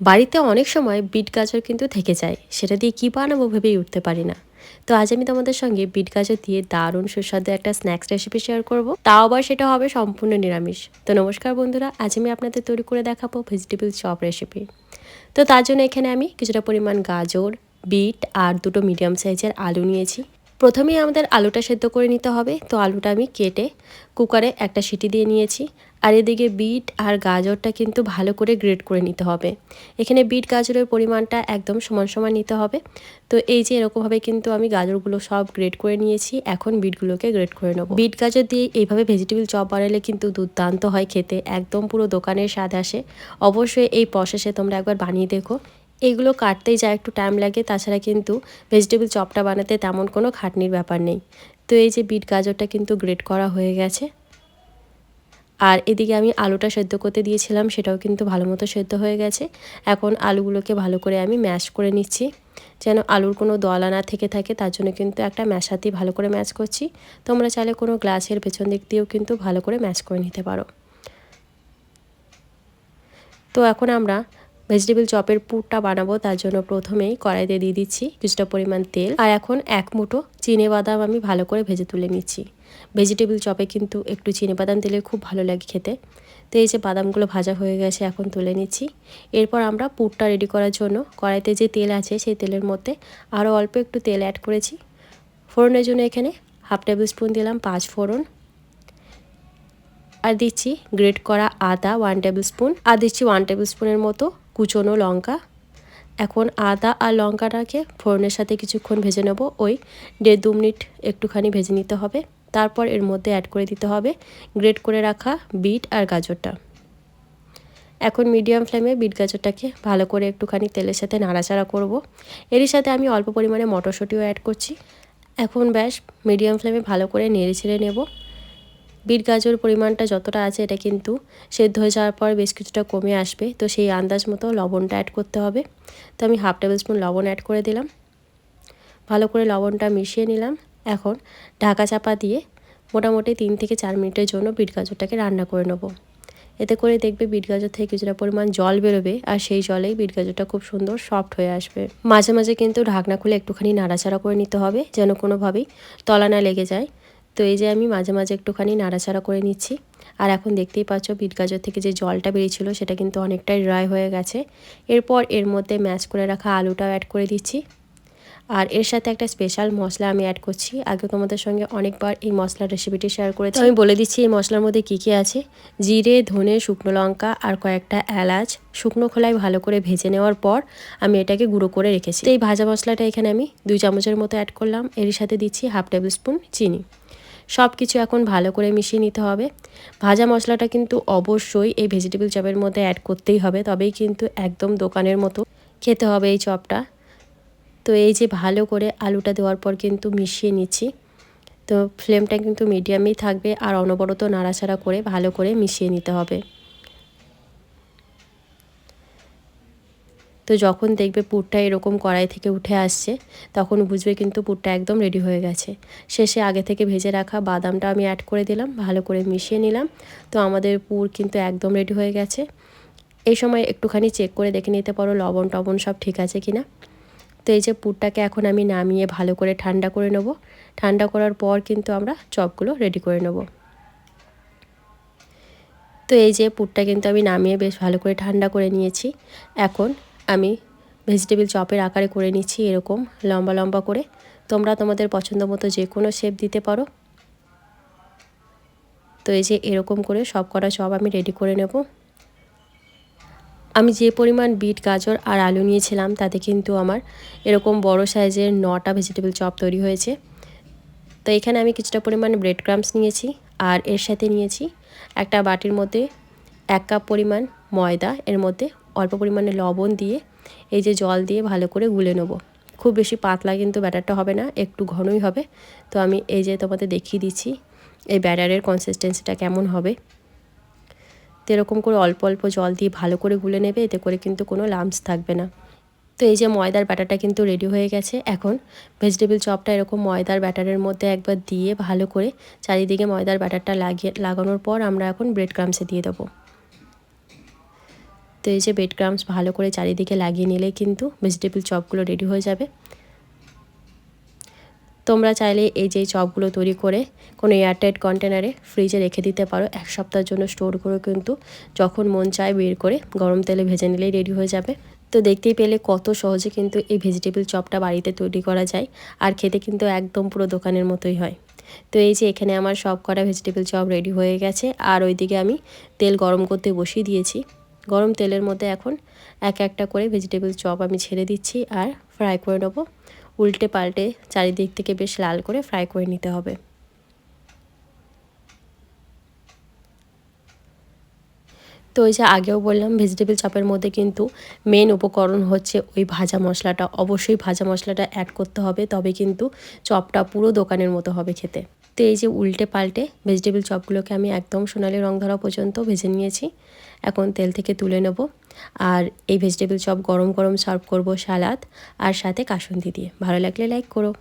বাড়িতে অনেক সময় বিট গাজর কিন্তু থেকে যায়। সেটা দিয়ে কী বানাবো ভেবেই উঠতে পারি না। তো আজ আমি তোমাদের সঙ্গে বিট গাজর দিয়ে দারুণ সুস্বাদু একটা স্ন্যাক্স রেসিপি শেয়ার করব। তাও আবার সেটা হবে সম্পূর্ণ নিরামিষ। তো নমস্কার বন্ধুরা, আজ আমি আপনাদের তৈরি করে দেখাবো ভেজিটেবল চপ রেসিপি তো তার জন্য এখানে আমি কিছুটা পরিমাণ গাজর, বিট আর দুটো মিডিয়াম সাইজের আলু নিয়েছি। প্রথমেই আমাদের আলুটা সেদ্ধ করে নিতে হবে। তো আলুটা আমি কেটে কুকারে একটা সিটি দিয়ে নিয়েছি। আর এদিকে বিট আর গাজরটা কিন্তু ভালো করে গ্রেড করে নিতে হবে। এখানে বিট গাজরের পরিমাণটা একদম সমান সমান নিতে হবে। তো এই যে এরকমভাবে কিন্তু আমি গাজরগুলো সব গ্রেড করে নিয়েছি, এখন বিটগুলোকে গ্রেড করে নেব। বিট গাজর দিয়ে এইভাবে ভেজিটেবল চপ বানালে কিন্তু দুর্দান্ত হয় খেতে। একদম পুরো দোকানের স্বাদ আসে। অবশ্যই এই প্রসেসে তোমরা একবার বানিয়ে দেখো। এইগুলো কাটতেই যা একটু টাইম লাগে, তাছাড়া কিন্তু ভেজিটেবল চপটা বানাতে তেমন কোনো খাটনির ব্যাপার নেই। তো এই যে বিট গাজরটা কিন্তু গ্রেট করা হয়ে গেছে। আর এদিকে আমি আলুটা সেদ্ধ করতে দিয়েছিলাম, সেটাও কিন্তু ভালো মতো সেদ্ধ হয়ে গেছে। এখন আলুগুলোকে ভালো করে আমি ম্যাশ করে নিচ্ছি। যেন আলুর কোনো দলা না থেকে থাকে, তার জন্য কিন্তু একটা ম্যাশাতেই ভালো করে ম্যাশ করছি। তোমরা চাইলে কোনো গ্লাসের পেছন দিক দিয়েও কিন্তু ভালো করে ম্যাশ করে নিতে পারো। তো এখন আমরা ভেজিটেবল চপের পুরটা বানাবো, তার জন্য প্রথমেই কড়াইতে দিয়ে দিচ্ছি কিছুটা পরিমাণ তেল। আর এখন এক মুঠো চিনে বাদাম আমি ভালো করে ভেজে তুলে নিচ্ছি। ভেজিটেবল চপে কিন্তু একটু চিনে বাদাম দিলে খুব ভালো লাগে খেতে। তো এই যে বাদামগুলো ভাজা হয়ে গেছে, এখন তুলে নিচ্ছি। এরপর আমরা পুরটা রেডি করার জন্য কড়াইতে যে তেল আছে, সেই তেলের মধ্যে আরও অল্প একটু তেল অ্যাড করেছি। ফোড়নের জন্য এখানে হাফ টেবিল স্পুন দিলাম পাঁচ ফোড়ন। আর দিচ্ছি গ্রেট করা আদা ওয়ান টেবিল স্পুন আর দিচ্ছি ওয়ান টেবিল স্পুনের মতো কুচনো লঙ্কা। এখন আদা আর লঙ্কাটাকে ফোড়নের সাথে কিছুক্ষণ ভেজে নেব। ওই দেড় দু মিনিট একটুখানি ভেজে নিতে হবে। তারপর এর মধ্যে অ্যাড করে দিতে হবে গ্রেট করে রাখা বিট আর গাজরটা। এখন মিডিয়াম ফ্লেমে বিট গাজরটাকে ভালো করে একটুখানি তেলের সাথে নাড়াচাড়া করব। এরই সাথে আমি অল্প পরিমাণে মটরশুঁটিও অ্যাড করছি। এখন ব্যাস মিডিয়াম ফ্লেমে ভালো করে নেড়ে ছেড়ে নেব। বিট গাজর পরিমাণটা যতটা আছে এটা কিন্তু সেদ্ধ হয়ে যাওয়ার পর বেশ কিছুটা কমে আসবে। তো সেই আন্দাজ মতো লবণটা অ্যাড করতে হবে। তো আমি হাফ টেবিল স্পুন লবণ অ্যাড করে দিলাম। ভালো করে লবণটা মিশিয়ে নিলাম। এখন ঢাকা চাপা দিয়ে মোটামুটি তিন থেকে চার মিনিটের জন্য বিট গাজরটাকে রান্না করে নেব। এতে করে দেখবে বিট গাজর থেকে কিছুটা পরিমাণ জল বেরোবে আর সেই জলেই বিট গাজরটা খুব সুন্দর সফট হয়ে আসবে। মাঝে মাঝে কিন্তু ঢাকনা খুলে একটুখানি নাড়াচাড়া করে নিতে হবে যেন কোনোভাবেই তলা না লেগে যায়। তো এই যে আমি মাঝে মাঝে একটুখানি নাড়াচাড়া করে নিচ্ছি। আর এখন দেখতেই পাচ্ছ বিট গাজর থেকে যে জলটা বেরিয়েছিল সেটা কিন্তু অনেকটাই ড্রাই হয়ে গেছে। এরপর এর মধ্যে ম্যাশ করে রাখা আলুটাও অ্যাড করে দিচ্ছি। আর এর সাথে একটা স্পেশাল মশলা আমি অ্যাড করছি। আগে তোমাদের সঙ্গে অনেকবার এই মশলার রেসিপিটি শেয়ার করেছি। আমি বলে দিচ্ছি এই মশলার মধ্যে কী কী আছে? জিরে, ধনে, শুকনো লঙ্কা আর কয়েকটা এলাচ। শুকনো খোলায় ভালো করে ভেজে নেওয়ার পর আমি এটাকে গুঁড়ো করে রেখেছি। এই ভাজা মশলাটা এখানে আমি দুই চামচের মতো অ্যাড করলাম। এর সাথে দিচ্ছি হাফ টেবিল স্পুন চিনি। সব কিছু এখন ভালো করে মিশিয়ে নিতে হবে। ভাজা মশলাটা কিন্তু অবশ্যই এই ভেজিটেবল চপের মধ্যে অ্যাড করতেই হবে, তবেই কিন্তু একদম দোকানের মতো খেতে হবে এই চপটা তো এই যে ভালো করে আলুটা দেওয়ার পর কিন্তু মিশিয়ে নিচ্ছি। তো ফ্লেমটা কিন্তু মিডিয়ামেই থাকবে আর অনবরত নাড়াচাড়া করে ভালো করে মিশিয়ে নিতে হবে। তো যখন দেখবে পুরটা এরকম কড়াই থেকে উঠে আসছে, তখন বুঝবে কিন্তু পুরটা একদম রেডি হয়ে গেছে। শেষে আগে থেকে ভেজে রাখা বাদামটা আমি অ্যাড করে দিলাম, ভালো করে মিশিয়ে নিলাম। তো আমাদের পুর কিন্তু একদম রেডি হয়ে গেছে। এই সময় একটুখানি চেক করে দেখে নিতে পারো লবণ টবণ সব ঠিক আছে কি না তো এই যে পুরটাকে এখন আমি নামিয়ে ভালো করে ঠান্ডা করে নেব। ঠান্ডা করার পর কিন্তু আমরা চপগুলো রেডি করে নেব। তো এই যে পুরটা কিন্তু আমি নামিয়ে বেশ ভালো করে ঠান্ডা করে নিয়েছি। এখন আমি ভেজিটেবিল চপের আকারে করে নিচ্ছি এরকম, লম্বা লম্বা করে। তোমরা তোমাদের পছন্দ মতো যে কোনো শেপ দিতে পারো। তো এই যে এরকম করে সব কটা চপ আমি রেডি করে নেব। আমি যে পরিমাণ বিট, গাজর আর আলু নিয়েছিলাম, তাতে কিন্তু আমার এরকম বড় সাইজের নটা ভেজিটেবল চপ তৈরি হয়েছে। তো এখানে আমি কিছুটা পরিমাণ ব্রেড ক্রামস নিয়েছি আর এর সাথে নিয়েছি একটা বাটির মধ্যে এক কাপ পরিমাণ ময়দা, এর মধ্যে অল্প পরিমাণে লবণ দিয়ে এই যে জল দিয়ে ভালো করে গুলে নেব। খুব বেশি পাতলা কিন্তু ব্যাটারটা হবে না, একটু ঘনই হবে। তো আমি এই যে তোমাদের দেখিয়ে দিচ্ছি, এই ব্যাটারের কনসিস্টেন্সিটা কেমন হবে। তো এরকম করে অল্প অল্প জল দিয়ে ভালো করে গুলে নেবে, এতে করে কিন্তু কোনো লামস থাকবে না। তো এই যে ময়দার ব্যাটারটা কিন্তু রেডি হয়ে গেছে। এখন ভেজিটেবল চপটা এরকম ময়দার ব্যাটারের মধ্যে একবার দিয়ে ভালো করে চারিদিকে ময়দার ব্যাটারটা লাগিয়ে, লাগানোর পর আমরা এখন ব্রেড ক্রামসে দিয়ে দেবো। তো এই যে বেড ক্রামস ভালো করে চারিদিকে লাগিয়ে নিলে কিন্তু ভেজিটেবল চপগুলো রেডি হয়ে যাবে। তোমরা চাইলে এই যে চপগুলো তৈরি করে কোনো এয়ারটাইট কন্টেনারে ফ্রিজে রেখে দিতে পারো। এক সপ্তাহের জন্য স্টোর করে কিন্তু যখন মন চায় বের করে গরম তেলে ভেজে নিলেই রেডি হয়ে যাবে। তো দেখতেই পেলে কত সহজে কিন্তু এই ভেজিটেবল চপটা বাড়িতে তৈরি করা যায় আর খেতে কিন্তু একদম পুরো দোকানের মতোই হয়। তো এই যে এখানে আমার সব কটা ভেজিটেবল চপ রেডি হয়ে গেছে। আর ওইদিকে আমি তেল গরম করতে বসিয়ে দিয়েছি। গরম তেলের মধ্যে এখন এক একটা করে ভেজিটেবল চপ আমি ছেড়ে দিচ্ছি আর ফ্রাই করে নেব। উল্টে পাল্টে চারিদিক থেকে বেশ লাল করে ফ্রাই করে নিতে হবে। তো ওই যে আগেও বললাম ভেজিটেবল চপের মধ্যে কিন্তু মেন উপকরণ হচ্ছে ওই ভাজা মশলাটা। অবশ্যই ভাজা মশলাটা অ্যাড করতে হবে, তবে কিন্তু চপটা পুরো দোকানের মতো হবে খেতে। তো এই যে উল্টে পাল্টে ভেজিটেবল চপগুলোকে আমি একদম সোনালি রং ধরা পর্যন্ত ভেজে নিয়েছি। এখন তেল থেকে তুলে নেব। আর এই ভেজিটেবল চপ গরম গরম সার্ভ করব সালাদ আর সাথে কাসুন্দি দিয়ে। ভালো লাগলে লাইক করো।